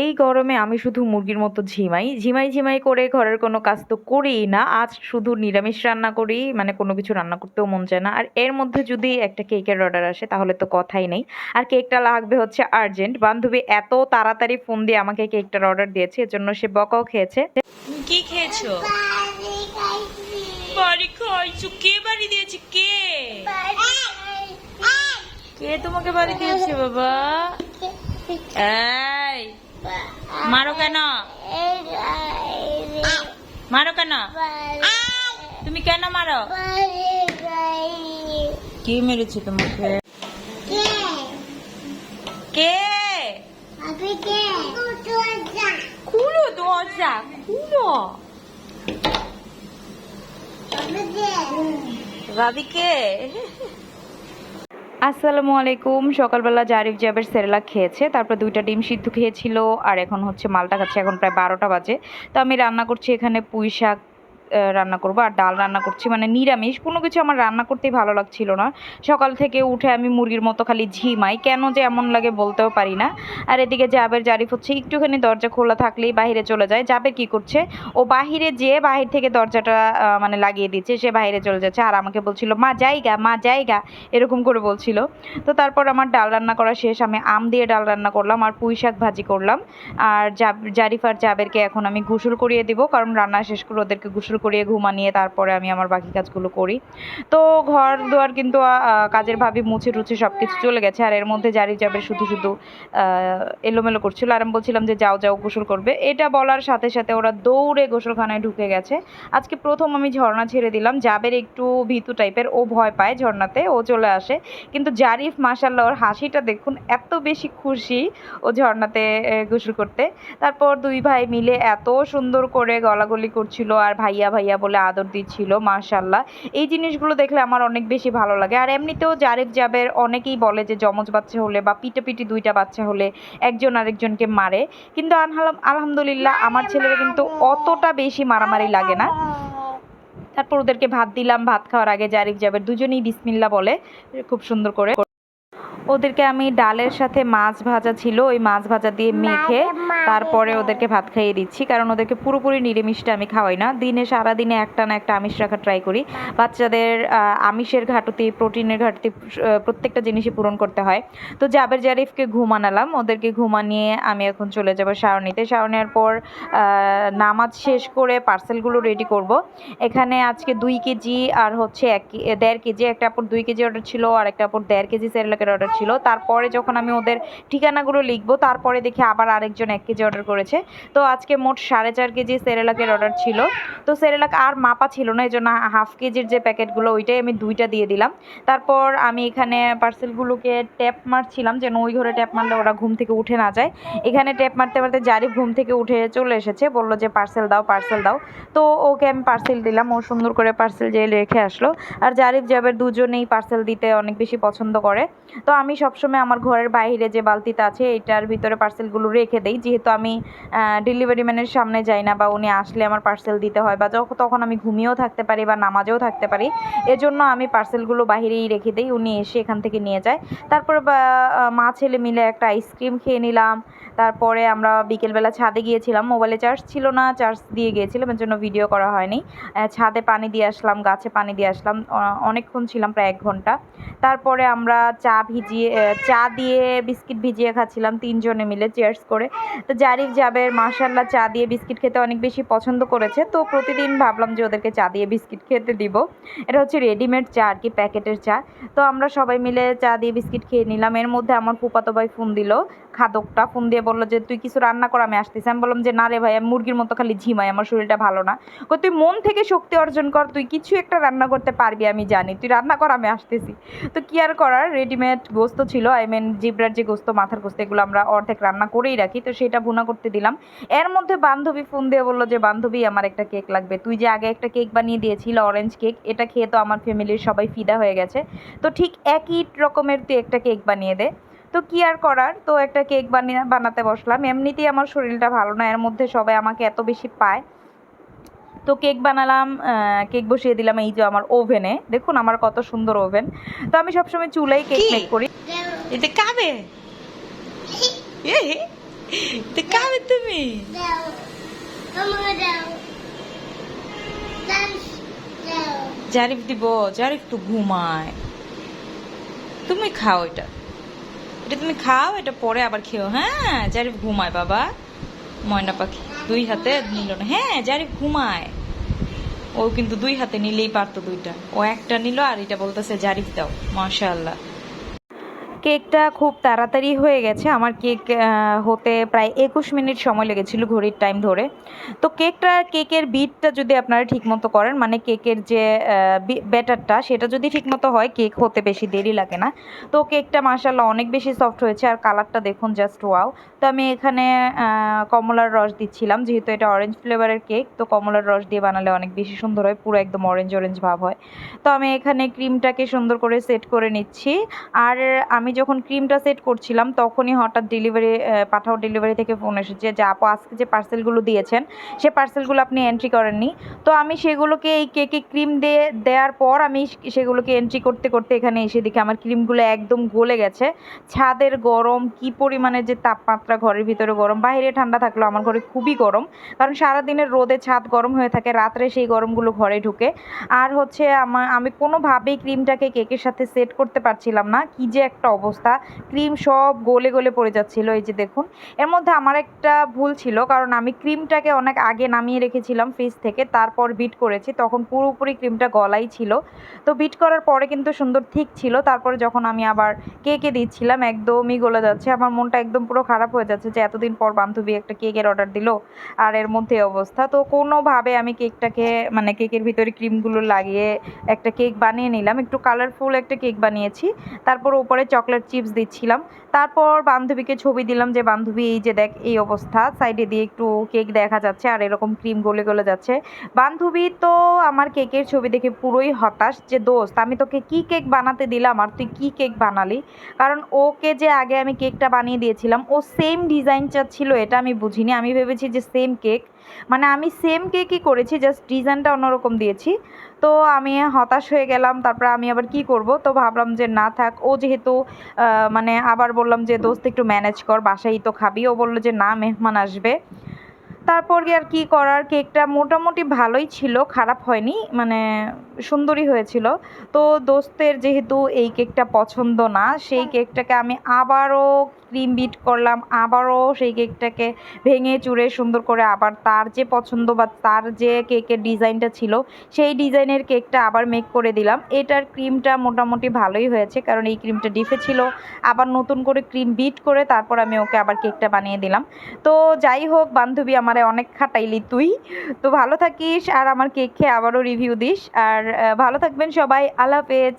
এই গরমে আমি শুধু মুরগির মতো ঝিমাই ঝিমাই ঝিমাই করে ঘরের কোনো কাজ তো করিই না। আজ শুধু নিরামিষ রান্না করি মানে কোনো কিছু রান্না করতেও মন চায় না। আর এর মধ্যে যদি একটা কেকের অর্ডার আসে তাহলে তো কথাই নেই। আর কেকটা লাগবে হচ্ছে আর্জেন্ট বান্ধবী এত তাড়াতাড়ি ফোন দিয়ে আমাকে কেকটার অর্ডার দিয়েছে এর জন্য সে বকাও খেয়েছে। কি খেয়েছো? বাড়ি খাইছো? কে বাড়ি দিয়েছে? কে? কে তোমাকে বাড়ি দিয়েছে বাবা? মারো কেন? মারো কেন? তুমি কেন মারো? কে মেরেছে তোমাকে? কে? খুলো দরজা, খুলো। রাধিকে? আসসালামু আলাইকুম। সকালবেলা জারিফ জাবের সেরেলা খেয়েছে, তারপর দুইটা ডিম সিদ্ধ খেয়েছিল, আর এখন হচ্ছে মালটা খাচ্ছে, এখন প্রায় বারোটা বাজে। তো আমি রান্না করছি এখানে পুঁই শাক রান্না করব আর ডাল রান্না করছি মানে নিরামিষ, কোনো কিছু আমার রান্না করতেই ভালো লাগছিল না। সকাল থেকে উঠে আমি মুরগির মতো খালি ঝিমাই, কেন যে এমন লাগে বলতেও পারি না। আর এদিকে জাবের জারিফ হচ্ছে, একটুখানি দরজা খোলা থাকলেই বাইরে চলে যায়। জাবের কি করছে, ও বাহিরে যেয়ে বাহির থেকে দরজাটা মানে লাগিয়ে দিচ্ছে, সে বাইরে চলে যাচ্ছে। আর আমাকে বলছিল, মা, জায়গা মা, জায়গা, এরকম করে বলছিল। তো তারপর আমার ডাল রান্না করা শেষ, আমি আম দিয়ে ডাল রান্না করলাম আর পুঁই শাক ভাজি করলাম। আর জারিফ আর জাবেরকে এখন আমি গোসল করিয়ে দিব, কারণ রান্না শেষ করে ওদেরকে গোসল করিয়ে ঘুমানিয়ে তারপরে আমি আমার বাকি কাজগুলো করি। তো ঘর দুয়ার কিন্তু কাজের ভাবি মুছে টুছে সব কিছু চলে গেছে। আর এর মধ্যে জারিফ জাবের শুধু শুধু এলোমেলো করছিল আর আমি বলছিলাম যে, যাও যাও, গোসল করবে। এটা বলার সাথে সাথে ওরা দৌড়ে গোসলখানায় ঢুকে গেছে। আজকে প্রথম আমি ঝর্ণা ছেড়ে দিলাম। জাবের একটু ভীতু টাইপের, ও ভয় পায় ঝর্ণাতে, ও চলে আসে। কিন্তু জারিফ মাসাল্লাহ ওর হাসিটা দেখুন এত বেশি খুশি ও ঝর্ণাতে গোসল করতে। তারপর দুই ভাই মিলে এত সুন্দর করে গলাগলি করছিল। আর ভাইয়া ভাইয়া ভাইয়া বলে আদর দিচ্ছিল মাশাল্লাহ এই জিনিসগুলো দেখলে আমার অনেক বেশি ভালো লাগে। আর এমনিতেও জারিফ জাবের অনেকেই বলে যে যমজ বাচ্চা হলে বা পিটাপিটি দুইটা বাচ্চা হলে একজন আরেকজনকে মারে। কিন্তু আলহামদুলিল্লাহ আমার ছেলেরা কিন্তু অতটা বেশি মারামারি লাগে না। তারপর ওদেরকে ভাত দিলাম, ভাত খাওয়ার আগে জারিফ জাবের দুজনেই বিসমিল্লা বলে, খুব সুন্দর করে ওদেরকে আমি ডালের সাথে মাছ ভাজা ছিল ওই মাছ ভাজা দিয়ে মেখে তারপরে ওদেরকে ভাত খাইয়ে দিচ্ছি কারণ ওদেরকে পুরোপুরি নিরামিষটা আমি খাওয়াই না। দিনে সারা দিনে একটা না একটা আমিষ রাখার ট্রাই করি। বাচ্চাদের আমিষের ঘাটতি প্রোটিনের ঘাটতি প্রত্যেকটা জিনিসই পূরণ করতে হয়। তো জাবের জারিফকে ঘুমানালাম ওদেরকে ঘুমানিয়ে আমি এখন চলে যাব শাওর নেওয়ার পর নামাজ শেষ করে পার্সেলগুলো রেডি করব। এখানে আজকে দুই কেজি আর হচ্ছে এক দেড় কেজি একটা আপুর দুই কেজি অর্ডার ছিল আর একটা আপুর দেড় কেজি সেরেলাকের অর্ডার ছিল। তারপরে যখন আমি ওদের ঠিকানাগুলো লিখব, তারপরে দেখি আবার আরেকজন এক কেজি অর্ডার করেছে। তো আজকে মোট সাড়ে চার কেজি সেরেলাকের অর্ডার ছিল। তো সেরেলাক আর মাপা ছিল না এই জন্য হাফ কেজির যে প্যাকেটগুলো, ওইটাই আমি দুইটা দিয়ে দিলাম। তারপর আমি এখানে পার্সেলগুলোকে ট্যাপ মারছিলাম, যেন ওই ঘরে ট্যাপ মারলে ওরা ঘুম থেকে উঠে না যায়। এখানে ট্যাপ মারতে মারতে জারিফ ঘুম থেকে উঠে চলে এসেছে, বলল যে পার্সেল দাও পার্সেল দাও। তো ওকে আমি পার্সেল দিলাম, ও সুন্দর করে পার্সেল যেয়ে রেখে আসলো। আর জারিফ জাবের দুজনেই পার্সেল দিতে অনেক বেশি পছন্দ করে। তো আমি সবসময় আমার ঘরের বাইরে যে বালতিটা আছে, এটার ভিতরে পার্সেলগুলো রেখে দেই। যেহেতু আমি ডেলিভারি ম্যানের সামনে যাই না বা উনি আসলে আমার পার্সেল দিতে হয় বা যখন তখন আমি ঘুমিয়েও থাকতে পারি বা নামাজেও থাকতে পারি। এজন্য আমি পার্সেলগুলো বাইরেই রেখে দিই, উনি এসে এখান থেকে নিয়ে যায়। তারপরে মা ছেলে মিলে একটা আইসক্রিম খেয়ে নিলাম। তারপরে আমরা বিকেলবেলা ছাদে গিয়েছিলাম মোবাইলে চার্জ ছিল না চার্জ দিয়ে গিয়েছিলাম এর জন্য ভিডিও করা হয়নি। ছাদে পানি দিয়ে আসলাম, গাছে পানি দিয়ে আসলাম অনেকক্ষণ ছিলাম প্রায় এক ঘণ্টা। তারপরে আমরা চা ভিজিয়ে চা দিয়ে বিস্কিট ভিজিয়ে খাচ্ছিলাম তিনজনে মিলে চেয়ার্স করে। তো জারিফ জাবের মার্শাল্লাহ চা দিয়ে বিস্কিট খেতে অনেক বেশি পছন্দ করেছে। তো প্রতিদিন ভাবলাম যে ওদেরকে চা দিয়ে বিস্কিট খেতে দিব। এটা হচ্ছে রেডিমেড চা আর কি, প্যাকেটের চা। তো আমরা সবাই মিলে চা দিয়ে বিস্কিট খেয়ে নিলাম। এর মধ্যে আমার ফুপাতো ভাই ফোন দিল, খাদকটা। ফোন দিয়ে বলল যে, তুই কিছু রান্না কর, আমি আসতেছি। আমি বললাম যে, না রে ভাই, আমি মুরগির মতো খালি ঝিমাই, আমার শরীরটা ভালো না। কই, তুই মন থেকে শক্তি অর্জন কর, তুই কিছু একটা রান্না করতে পারবি, আমি জানি। তুই রান্না কর, আমি আসতেছি। তো কি আর করার রেডিমেড গোস্ত ছিল আই মিন জিব্রার যে গোস্ত, মাথার গোস্ত, এগুলো আমরা অর্ধেক রান্না করেই রাখি। তো সেটা ভুনা করতে দিলাম। এর মধ্যে বান্ধবী ফোন দিয়ে বলল যে, বান্ধবী, আমার একটা কেক লাগবে। তুই যে আগে একটা কেক বানিয়ে দিয়েছিল অরেঞ্জ কেক এটা খেয়ে তো আমার ফ্যামিলির সবাই ফিদা হয়ে গেছে। তো ঠিক একই রকমের তুই একটা কেক বানিয়ে দে। তো কি আর করার? তো একটা কেক বানিয়ে, বানাতে বসলাম। এমনিতেই আমার শরীরটা ভালো না, এর মধ্যে সবাই আমাকে এত বেশি পায়। তো কেক বানালাম কেক বসিয়ে দিলাম এই যে আমার ওভেনে। দেখুন আমার কত সুন্দর ওভেন। তো আমি সবসময় চুলাই কেক মেক করি। এতে কাবে? এ তো খাবে তুমি? জারিফ দিব জারিফ তো ঘুমায়। তুমি খাও এটা। এটা তুমি খাও এটা পরে আবার খেও। হ্যাঁ জারিফ ঘুমায় বাবা। ময়না পাখি। দুই হাতে নিল না। হ্যাঁ জারিফ ঘুমায়। ও কিন্তু দুই হাতে নিলেই পারতো দুইটা। ও একটা নিল আর এটা বলতেছে জারিফ দাও, মাশাআল্লাহ। কেকটা খুব তাড়াতাড়ি হয়ে গেছে। আমার কেক হতে প্রায় একুশ মিনিট সময় লেগেছিল ঘড়ির টাইম ধরে। তো কেকটা, কেকের বিটটা যদি আপনারা ঠিকমতো করেন মানে কেকের যে ব্যাটারটা সেটা যদি ঠিকমতো হয়, কেক হতে বেশি দেরি লাগে না। তো কেকটা মাসাল্লাহ অনেক বেশি সফট হয়েছে আর কালারটা দেখুন জাস্ট ওয়াও তো আমি এখানে কমলার রস দিচ্ছিলাম, যেহেতু এটা অরেঞ্জ ফ্লেভারের কেক তো কমলার রস দিয়ে বানালে অনেক বেশি সুন্দর হয়, পুরো একদম অরেঞ্জ অরেঞ্জ ভাব হয়। তো আমি এখানে ক্রিমটাকে সুন্দর করে সেট করে নিচ্ছি। আর আমি যখন ক্রিমটা সেট করছিলাম, তখনই হঠাৎ ডেলিভারি পাঠাও ডেলিভারি থেকে ফোন এসেছে যে, আপু, আজকে যে পার্সেলগুলো দিয়েছেন, সে পার্সেলগুলো আপনি এন্ট্রি করেননি। তো আমি সেগুলোকে এই কেকে ক্রিম দিয়ে দেওয়ার পর আমি সেগুলোকে এন্ট্রি করতে করতে এখানে এসে দেখি আমার ক্রিমগুলো একদম গলে গেছে। ছাদের গরম, কি পরিমাণে যে তাপমাত্রা ঘরের ভিতরে গরম, বাইরে ঠান্ডা থাকল আমার ঘরে খুবই গরম। কারণ সারাদিনের রোদে ছাদ গরম হয়ে থাকে, রাত্রে সেই গরমগুলো ঘরে ঢুকে। আর হচ্ছে আমার আমি কোনোভাবেই ক্রিমটাকে কেকের সাথে সেট করতে পারছিলাম না। কি যে একটা অবস্থা। ক্রিম সব গলে গলে পড়ে যাচ্ছিল, এই যে দেখুন। এর মধ্যে আমার একটা ভুল ছিল, কারণ আমি ক্রিমটাকে অনেক আগে নামিয়ে রেখেছিলাম ফ্রিজ থেকে, তারপর বিট করেছি, তখন পুরোপুরি ক্রিমটা গলাই ছিল। তো বিট করার পরে কিন্তু সুন্দর ঠিক ছিল, তারপরে যখন আমি আবার কেকে দিচ্ছিলাম, একদমই গলে যাচ্ছে। আমার মনটা একদম পুরো খারাপ হয়ে যাচ্ছে যে এতদিন পর বান্ধবী একটা কেকের অর্ডার দিল, আর এর মধ্যে অবস্থা। তো কোনোভাবে আমি কেকটাকে মানে কেকের ভিতরে ক্রিমগুলো লাগিয়ে একটা কেক বানিয়ে নিলাম। একটু কালারফুল একটা কেক বানিয়েছি, তারপর উপরে চকলেট চিপস দিচ্ছিলাম। তারপর বান্ধবীকে ছবি দিলাম যে, বান্ধবী, এই যে দেখ, এই অবস্থা। সাইডে দিয়ে একটু কেক দেখা যাচ্ছে আর এরকম ক্রিম গলে গলে যাচ্ছে। বান্ধবী তো আমার কেকের ছবি দেখে পুরোই হতাশ যে, দোস্ত, আমি তোকে কি কেক বানাতে দিলাম আর তুই কি কেক বানালি? কারণ ওকে যে আগে আমি কেকটা বানিয়ে দিয়েছিলাম, ও সেম ডিজাইনটা ছিল, এটা আমি বুঝিনি। আমি ভেবেছি যে সেম কেক মানে আমি সেম কেকই করেছি জাস্ট ডিজাইনটা অন্যরকম দিয়েছি। তো আমি হতাশ হয়ে গেলাম, তারপরে আমি আবার কি করব? তো ভাবলাম যে না থাক, ও যেহেতু মানে আবার বললাম যে, দোস্ত, একটু ম্যানেজ কর, বাসায় তো খাবি। ও বলল যে, না, মেহমান আসবে। তারপর আর কি করার কেকটা মোটামুটি ভালোই ছিল খারাপ হয়নি মানে সুন্দরই হয়েছিল। তো দোস্তের যেহেতু এই কেকটা পছন্দ না সেই কেকটাকে আমি আবারও ক্রিম বিট করলাম আবারও সেই কেকটাকে ভেঙে চুড়ে সুন্দর করে আবার তার যে পছন্দ বা তার যে কেকের ডিজাইনটা ছিল সেই ডিজাইনের কেকটা আবার মেক করে দিলাম। এটার ক্রিমটা মোটামুটি ভালোই হয়েছে কারণ এই ক্রিমটা ডিফে ছিল। আবার নতুন করে ক্রিম বিট করে তারপর আমি ওকে আবার কেকটা বানিয়ে দিলাম। তো যাই হোক বান্ধবী আমারে অনেক খাটাইলি তুই। তো ভালো থাকিস আর আমার কেক খেয়ে আবারও রিভিউ দিস। আর ভালো থাকবেন সবাই। আল্লাহ হাফেজ।